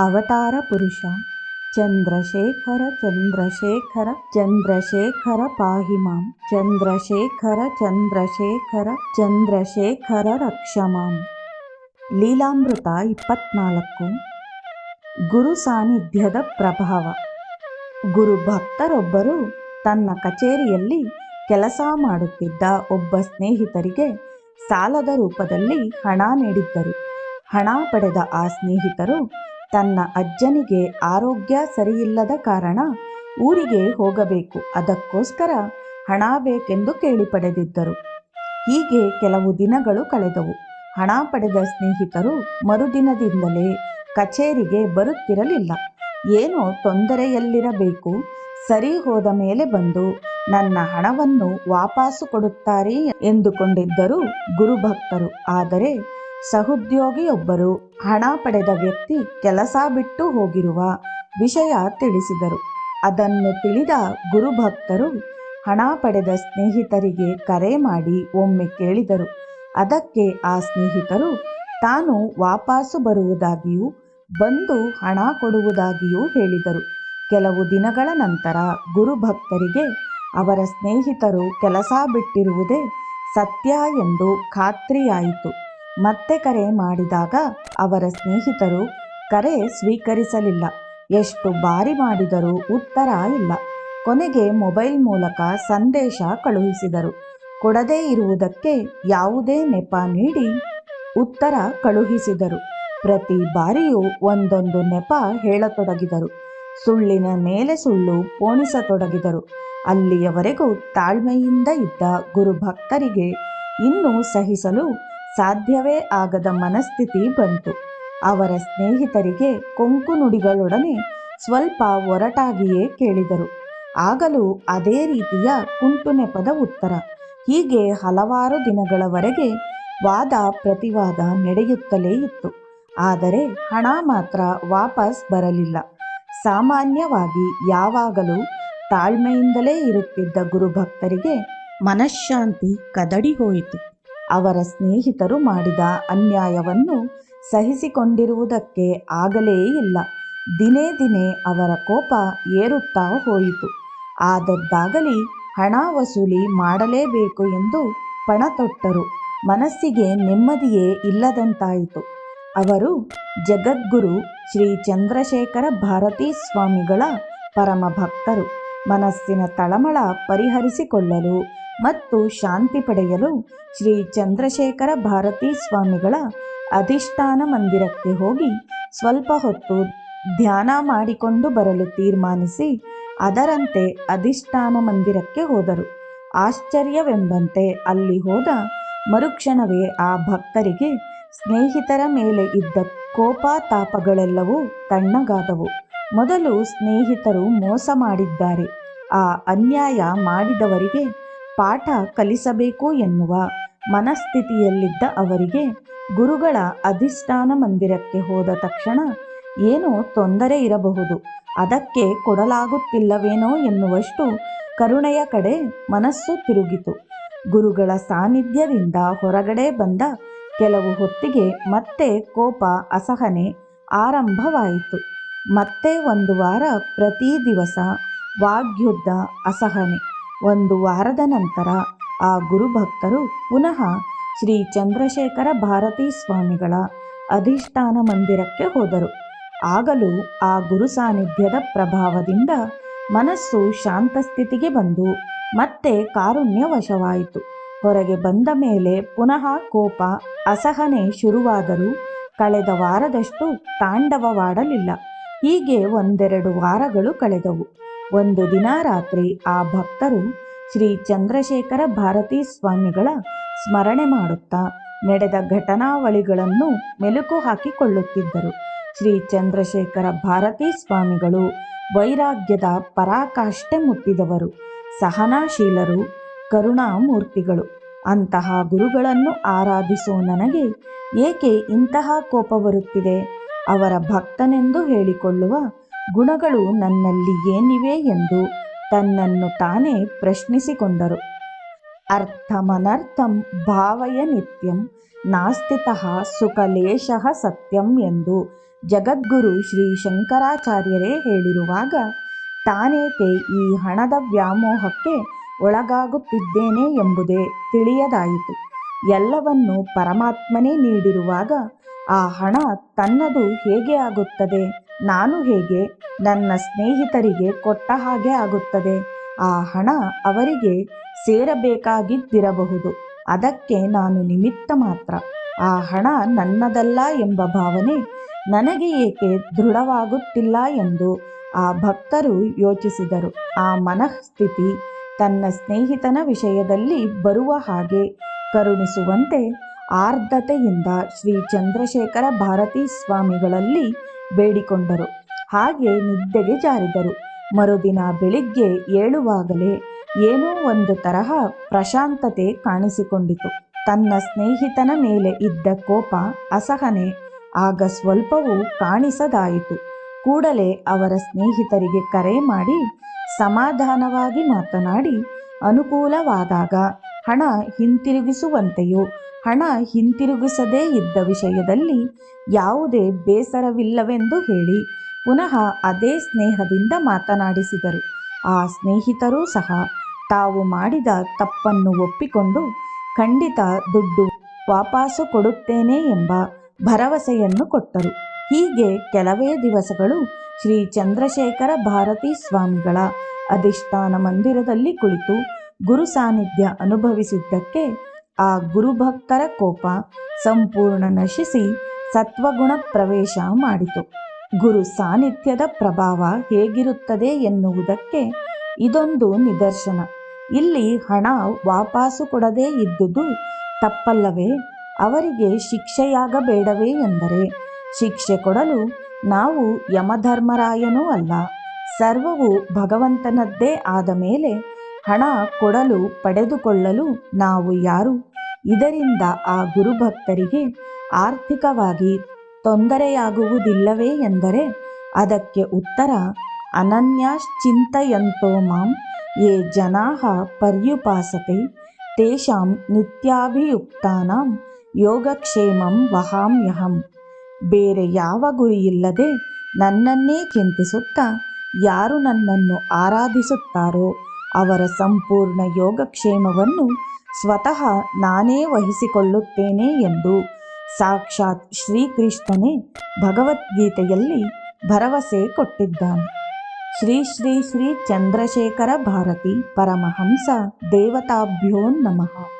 ಅವತಾರ ಪುರುಷ. ಚಂದ್ರಶೇಖರ ಚಂದ್ರಶೇಖರ ಚಂದ್ರಶೇಖರ ಪಾಹಿ ಚಂದ್ರಶೇಖರ ಚಂದ್ರಶೇಖರ ಚಂದ್ರಶೇಖರ ರಕ್ಷ ಮಾಂ ಲೀಲಾಮೃತ ಇಪ್ಪತ್ನಾಲ್ಕು. ಗುರು ಸಾನ್ನಿಧ್ಯದ ಪ್ರಭಾವ. ಗುರು ಭಕ್ತರೊಬ್ಬರು ತನ್ನ ಕಚೇರಿಯಲ್ಲಿ ಕೆಲಸ ಮಾಡುತ್ತಿದ್ದ ಒಬ್ಬ ಸ್ನೇಹಿತರಿಗೆ ಸಾಲದ ರೂಪದಲ್ಲಿ ಹಣ ನೀಡಿದ್ದರು. ಹಣ ಪಡೆದ ಆ ಸ್ನೇಹಿತರು ತನ್ನ ಅಜ್ಜನಿಗೆ ಆರೋಗ್ಯ ಸರಿಯಿಲ್ಲದ ಕಾರಣ ಊರಿಗೆ ಹೋಗಬೇಕು. ಅದಕ್ಕೋಸ್ಕರ ಹಣ ಬೇಕೆಂದು ಕೇಳಿ ಪಡೆದಿದ್ದರು ಹೀಗೆ ಕೆಲವು ದಿನಗಳು ಕಳೆದವು. ಹಣ ಪಡೆದ ಸ್ನೇಹಿತರು ಮರುದಿನದಿಂದಲೇ ಕಚೇರಿಗೆ ಬರುತ್ತಿರಲಿಲ್ಲ. ಏನೋ ತೊಂದರೆಯಲ್ಲಿರಬೇಕು. ಸರಿ ಹೋದ ಮೇಲೆ ಬಂದು ನನ್ನ ಹಣವನ್ನು ವಾಪಸ್ಸು ಕೊಡುತ್ತಾರೆ ಎಂದುಕೊಂಡಿದ್ದರು ಗುರುಭಕ್ತರು. ಆದರೆ ಸಹೋದ್ಯೋಗಿಯೊಬ್ಬರು ಹಣ ಪಡೆದ ವ್ಯಕ್ತಿ ಕೆಲಸ ಬಿಟ್ಟು ಹೋಗಿರುವ ವಿಷಯ ತಿಳಿಸಿದರು. ಅದನ್ನು ತಿಳಿದ ಗುರುಭಕ್ತರು ಹಣ ಪಡೆದ ಸ್ನೇಹಿತರಿಗೆ ಕರೆ ಮಾಡಿ ಒಮ್ಮೆ ಕೇಳಿದರು. ಅದಕ್ಕೆ ಆ ಸ್ನೇಹಿತರು, ತಾನು ವಾಪಸ್ಸು ಬರುವುದಾಗಿಯೂ ಬಂದು ಹಣ ಕೊಡುವುದಾಗಿಯೂ ಹೇಳಿದರು. ಕೆಲವು ದಿನಗಳ ನಂತರ ಗುರುಭಕ್ತರಿಗೆ ಅವರ ಸ್ನೇಹಿತರು ಕೆಲಸ ಬಿಟ್ಟಿರುವುದೇ ಸತ್ಯ ಎಂದು ಖಾತ್ರಿಯಾಯಿತು. ಮತ್ತೆ ಕರೆ ಮಾಡಿದಾಗ ಅವರ ಸ್ನೇಹಿತರು ಕರೆ ಸ್ವೀಕರಿಸಲಿಲ್ಲ. ಎಷ್ಟು ಬಾರಿ ಮಾಡಿದರೂ ಉತ್ತರ ಇಲ್ಲ. ಕೊನೆಗೆ ಮೊಬೈಲ್ ಮೂಲಕ ಸಂದೇಶ ಕಳುಹಿಸಿದರು. ಕೊಡದೇ ಇರುವುದಕ್ಕೆ ಯಾವುದೇ ನೆಪ ನೀಡಿ ಉತ್ತರ ಕಳುಹಿಸಿದರು. ಪ್ರತಿ ಬಾರಿಯೂ ಒಂದೊಂದು ನೆಪ ಹೇಳತೊಡಗಿದರು. ಸುಳ್ಳಿನ ಮೇಲೆ ಸುಳ್ಳು ಪೋಣಿಸತೊಡಗಿದರು. ಅಲ್ಲಿಯವರೆಗೂ ತಾಳ್ಮೆಯಿಂದ ಇದ್ದ ಗುರುಭಕ್ತರಿಗೆ ಇನ್ನೂ ಸಹಿಸಲು ಸಾಧ್ಯವೇ ಆಗದ ಮನಸ್ಥಿತಿ ಬಂತು. ಅವರ ಸ್ನೇಹಿತರಿಗೆ ಕೊಂಕು ನುಡಿಗಳೊಡನೆ ಸ್ವಲ್ಪ ಒರಟಾಗಿಯೇ ಕೇಳಿದರು. ಆಗಲೂ ಅದೇ ರೀತಿಯ ಕುಂಟು ನೆಪದ ಉತ್ತರ. ಹೀಗೆ ಹಲವಾರು ದಿನಗಳವರೆಗೆ ವಾದ ಪ್ರತಿವಾದ ನಡೆಯುತ್ತಲೇ ಇತ್ತು. ಆದರೆ ಹಣ ಮಾತ್ರ ವಾಪಸ್ ಬರಲಿಲ್ಲ. ಸಾಮಾನ್ಯವಾಗಿ ಯಾವಾಗಲೂ ತಾಳ್ಮೆಯಿಂದಲೇ ಇರುತ್ತಿದ್ದ ಗುರುಭಕ್ತರಿಗೆ ಮನಃಶಾಂತಿ ಕದಡಿ ಹೋಯಿತು. ಅವರ ಸ್ನೇಹಿತರು ಮಾಡಿದ ಅನ್ಯಾಯವನ್ನು ಸಹಿಸಿಕೊಂಡಿರುವುದಕ್ಕೆ ಆಗಲೇ ಇಲ್ಲ. ದಿನೇ ದಿನೇ ಅವರ ಕೋಪ ಏರುತ್ತಾ ಹೋಯಿತು. ಆದದ್ದಾಗಲಿ ಹಣ ವಸೂಲಿ ಮಾಡಲೇಬೇಕು ಎಂದು ಪಣ ತೊಟ್ಟರು. ಮನಸ್ಸಿಗೆ ನೆಮ್ಮದಿಯೇ ಇಲ್ಲದಂತಾಯಿತು. ಅವರು ಜಗದ್ಗುರು ಶ್ರೀ ಚಂದ್ರಶೇಖರ ಭಾರತೀ ಸ್ವಾಮಿಗಳ ಪರಮ ಭಕ್ತರು ಮನಸ್ಸಿನ ತಳಮಳ ಪರಿಹರಿಸಿಕೊಳ್ಳಲು ಮತ್ತು ಶಾಂತಿ ಪಡೆಯಲು ಶ್ರೀ ಚಂದ್ರಶೇಖರ ಭಾರತೀ ಸ್ವಾಮಿಗಳ ಅಧಿಷ್ಠಾನ ಮಂದಿರಕ್ಕೆ ಹೋಗಿ ಸ್ವಲ್ಪ ಹೊತ್ತು ಧ್ಯಾನ ಮಾಡಿಕೊಂಡು ಬರಲು ತೀರ್ಮಾನಿಸಿ ಅದರಂತೆ ಅಧಿಷ್ಠಾನ ಮಂದಿರಕ್ಕೆ ಹೋದರು. ಆಶ್ಚರ್ಯವೆಂಬಂತೆ ಅಲ್ಲಿ ಹೋದ ಮರುಕ್ಷಣವೇ ಆ ಭಕ್ತರಿಗೆ ಸ್ನೇಹಿತರ ಮೇಲೆ ಇದ್ದ ಕೋಪ ತಾಪಗಳೆಲ್ಲವೂ ತಣ್ಣಗಾದವು. ಮೊದಲು ಸ್ನೇಹಿತರು ಮೋಸ ಮಾಡಿದ್ದಾರೆ. ಆ ಅನ್ಯಾಯ ಮಾಡಿದವರಿಗೆ ಪಾಠ ಕಲಿಸಬೇಕು ಎನ್ನುವ ಮನಸ್ಥಿತಿಯಲ್ಲಿದ್ದ ಅವರಿಗೆ ಗುರುಗಳ ಅಧಿಷ್ಠಾನ ಮಂದಿರಕ್ಕೆ ಹೋದ ತಕ್ಷಣ ಏನೋ ತೊಂದರೆ ಇರಬಹುದು. ಅದಕ್ಕೆ ಕೊಡಲಾಗುತ್ತಿಲ್ಲವೇನೋ ಎನ್ನುವಷ್ಟು ಕರುಣೆಯ ಕಡೆ ಮನಸ್ಸು ತಿರುಗಿತು. ಗುರುಗಳ ಸಾನ್ನಿಧ್ಯದಿಂದ ಹೊರಗಡೆ ಬಂದ ಕೆಲವು ಹೊತ್ತಿಗೆ ಮತ್ತೆ ಕೋಪ, ಅಸಹನೆ ಆರಂಭವಾಯಿತು. ಮತ್ತೆ ಒಂದು ವಾರ ಪ್ರತಿ ದಿವಸ ವಾಗ್ಯುದ್ಧ ಅಸಹನೆ. ಒಂದು ವಾರದ ನಂತರ ಆ ಗುರುಭಕ್ತರು ಪುನಃ ಶ್ರೀ ಚಂದ್ರಶೇಖರ ಭಾರತೀ ಸ್ವಾಮಿಗಳ ಅಧಿಷ್ಠಾನ ಮಂದಿರಕ್ಕೆ ಹೋದರು. ಆಗಲೂ ಆ ಗುರು ಸಾನ್ನಿಧ್ಯದ ಪ್ರಭಾವದಿಂದ ಮನಸ್ಸು ಶಾಂತ ಸ್ಥಿತಿಗೆ ಬಂದು ಮತ್ತೆ ಕಾರುಣ್ಯ ವಶವಾಯಿತು ಹೊರಗೆ ಬಂದ ಮೇಲೆ ಪುನಃ ಕೋಪ, ಅಸಹನೆ ಶುರುವಾದರೂ ಕಳೆದ ವಾರದಷ್ಟು ತಾಂಡವವಾಡಲಿಲ್ಲ. ಹೀಗೆ ಒಂದೆರಡು ವಾರಗಳು ಕಳೆದವು. ಒಂದು ದಿನ ರಾತ್ರಿ ಆ ಭಕ್ತರು ಶ್ರೀ ಚಂದ್ರಶೇಖರ ಭಾರತೀ ಸ್ವಾಮಿಗಳ ಸ್ಮರಣೆ ಮಾಡುತ್ತಾ ನಡೆದ ಘಟನಾವಳಿಗಳನ್ನು ಮೆಲುಕು ಹಾಕಿಕೊಳ್ಳುತ್ತಿದ್ದರು. ಶ್ರೀ ಚಂದ್ರಶೇಖರ ಭಾರತೀ ಸ್ವಾಮಿಗಳು ವೈರಾಗ್ಯದ ಪರಾಕಾಷ್ಠೆ ಮುಟ್ಟಿದವರು. ಸಹನಾಶೀಲರು, ಕರುಣಾಮೂರ್ತಿಗಳು. ಅಂತಹ ಗುರುಗಳನ್ನು ಆರಾಧಿಸೋ ನನಗೆ ಏಕೆ ಇಂತಹ ಕೋಪ ಬರುತ್ತಿದೆ? ಅವರ ಭಕ್ತನೆಂದು ಹೇಳಿಕೊಳ್ಳುವ ಗುಣಗಳು ನನ್ನಲ್ಲಿ ಏನಿವೆ ಎಂದು ತನ್ನನ್ನು ತಾನೇ ಪ್ರಶ್ನಿಸಿಕೊಂಡರು. ಅರ್ಥಮನರ್ಥಂ ಭಾವಯ ನಿತ್ಯಂ ನಾಸ್ತಿತಃ ಸುಖಲೇಶಃ ಸತ್ಯಂ ಎಂದು ಜಗದ್ಗುರು ಶ್ರೀ ಶಂಕರಾಚಾರ್ಯರೇ ಹೇಳಿರುವಾಗ ತಾನೇಕೆ ಈ ಹಣದ ವ್ಯಾಮೋಹಕ್ಕೆ ಒಳಗಾಗುತ್ತಿದ್ದೇನೆ ಎಂಬುದೇ ತಿಳಿಯದಾಯಿತು. ಎಲ್ಲವನ್ನು ಪರಮಾತ್ಮನೇ ನೀಡಿರುವಾಗ ಆ ಹಣ ತನ್ನದು ಹೇಗೆ ಆಗುತ್ತದೆ? ನಾನು ಹೇಗೆ ನನ್ನ ಸ್ನೇಹಿತರಿಗೆ ಕೊಟ್ಟ ಹಾಗೆ ಆಗುತ್ತದೆ? ಆ ಹಣ ಅವರಿಗೆ ಸೇರಬೇಕಾಗಿದ್ದಿರಬಹುದು. ಅದಕ್ಕೆ ನಾನು ನಿಮಿತ್ತ ಮಾತ್ರ. ಆ ಹಣ ನನ್ನದಲ್ಲ ಎಂಬ ಭಾವನೆ ನನಗೆ ಏಕೆ ದೃಢವಾಗುತ್ತಿಲ್ಲ ಎಂದು ಆ ಭಕ್ತರು ಯೋಚಿಸಿದರು. ಆ ಮನಃಸ್ಥಿತಿ ತನ್ನ ಸ್ನೇಹಿತನ ವಿಷಯದಲ್ಲಿ ಬರುವ ಹಾಗೆ ಕರುಣಿಸುವಂತೆ ಆರ್ಧತೆಯಿಂದ ಶ್ರೀ ಚಂದ್ರಶೇಖರ ಭಾರತೀ ಸ್ವಾಮಿಗಳಲ್ಲಿ ಬೇಡಿಕೊಂಡರು. ಹಾಗೆ ನಿದ್ದೆಗೆ ಜಾರಿದರು. ಮರುದಿನ ಬೆಳಿಗ್ಗೆ ಏಳುವಾಗಲೇ ಏನೋ ಒಂದು ತರಹ ಪ್ರಶಾಂತತೆ ಕಾಣಿಸಿಕೊಂಡಿತು. ತನ್ನ ಸ್ನೇಹಿತನ ಮೇಲೆ ಇದ್ದ ಕೋಪ ಅಸಹನೆ, ಆಗ ಸ್ವಲ್ಪವೂ ಕಾಣಿಸದಾಯಿತು. ಕೂಡಲೇ ಅವರ ಸ್ನೇಹಿತರಿಗೆ ಕರೆ ಮಾಡಿ ಸಮಾಧಾನವಾಗಿ ಮಾತನಾಡಿ, ಅನುಕೂಲವಾದಾಗ ಹಣ ಹಿಂತಿರುಗಿಸುವಂತೆಯೂ ಹಣ ಹಿಂತಿರುಗಿಸದೇ ಇದ್ದ ವಿಷಯದಲ್ಲಿ ಯಾವುದೇ ಬೇಸರವಿಲ್ಲವೆಂದು ಹೇಳಿ ಪುನಃ ಅದೇ ಸ್ನೇಹದಿಂದ ಮಾತನಾಡಿಸಿದರು. ಆ ಸ್ನೇಹಿತರೂ ಸಹ ತಾವು ಮಾಡಿದ ತಪ್ಪನ್ನು ಒಪ್ಪಿಕೊಂಡು ಖಂಡಿತ ದುಡ್ಡು ವಾಪಾಸು ಕೊಡುತ್ತೇನೆ ಎಂಬ ಭರವಸೆಯನ್ನು ಕೊಟ್ಟರು. ಹೀಗೆ ಕೆಲವೇ ದಿವಸಗಳು ಶ್ರೀ ಚಂದ್ರಶೇಖರ ಭಾರತೀ ಸ್ವಾಮಿಗಳ ಅಧಿಷ್ಠಾನ ಮಂದಿರದಲ್ಲಿ ಕುಳಿತು ಗುರು ಸಾನ್ನಿಧ್ಯ ಅನುಭವಿಸಿದ್ದಕ್ಕೆ ಆ ಗುರುಭಕ್ತರ ಕೋಪ ಸಂಪೂರ್ಣ ನಶಿಸಿ ಸತ್ವಗುಣ ಪ್ರವೇಶ ಮಾಡಿತು. ಗುರು ಸಾನ್ನಿಧ್ಯದ ಪ್ರಭಾವ ಹೇಗಿರುತ್ತದೆ ಎನ್ನುವುದಕ್ಕೆ ಇದೊಂದು ನಿದರ್ಶನ. ಇಲ್ಲಿ ಹಣ ವಾಪಾಸು ಕೊಡದೇ ಇದ್ದುದು ತಪ್ಪಲ್ಲವೇ? ಅವರಿಗೆ ಶಿಕ್ಷೆಯಾಗಬೇಡವೇ ಎಂದರೆ? ಶಿಕ್ಷೆ ಕೊಡಲು ನಾವು ಯಮಧರ್ಮರಾಯನೂ ಅಲ್ಲ, ಸರ್ವವು ಭಗವಂತನದ್ದೇ ಆದ ಮೇಲೆ ಹಣ ಕೊಡಲು ಪಡೆದುಕೊಳ್ಳಲು ನಾವು ಯಾರು? ಇದರಿಂದ ಆ ಗುರುಭಕ್ತರಿಗೆ ಆರ್ಥಿಕವಾಗಿ ತೊಂದರೆಯಾಗುವುದಿಲ್ಲವೇ ಎಂದರೆ ಅದಕ್ಕೆ ಉತ್ತರ, ಅನನ್ಯಾಶ್ಚಿಂತಯಂತೋ ಮಾಂ ಯೇ ಜನಾ ಪರ್ಯುಪಾಸತೆ, ತೇಷಾಂ ನಿತ್ಯಾಭಿಯುಕ್ತಾನಾಂ ಯೋಗಕ್ಷೇಮಂ ವಹಾಮ್ಯಹಂ ಬೇರೆ ಯಾವ ಗುರಿಯಿಲ್ಲದೆ ನನ್ನನ್ನೇ ಚಿಂತಿಸುತ್ತಾ ಯಾರು ನನ್ನನ್ನು ಆರಾಧಿಸುತ್ತಾರೋ ಅವರ ಸಂಪೂರ್ಣ ಯೋಗಕ್ಷೇಮವನ್ನು ಸ್ವತಃ ನಾನೇ ವಹಿಸಿಕೊಳ್ಳುತ್ತೇನೆ ಎಂದು ಸಾಕ್ಷಾತ್ ಶ್ರೀಕೃಷ್ಣನೇ ಭಗವದ್ಗೀತೆಯಲ್ಲಿ ಭರವಸೆ ಕೊಟ್ಟಿದ್ದಾನೆ. ಶ್ರೀ ಶ್ರೀ ಶ್ರೀ ಚಂದ್ರಶೇಖರ ಭಾರತಿ ಪರಮಹಂಸ ದೇವತಾಭ್ಯೋ ನಮಃ.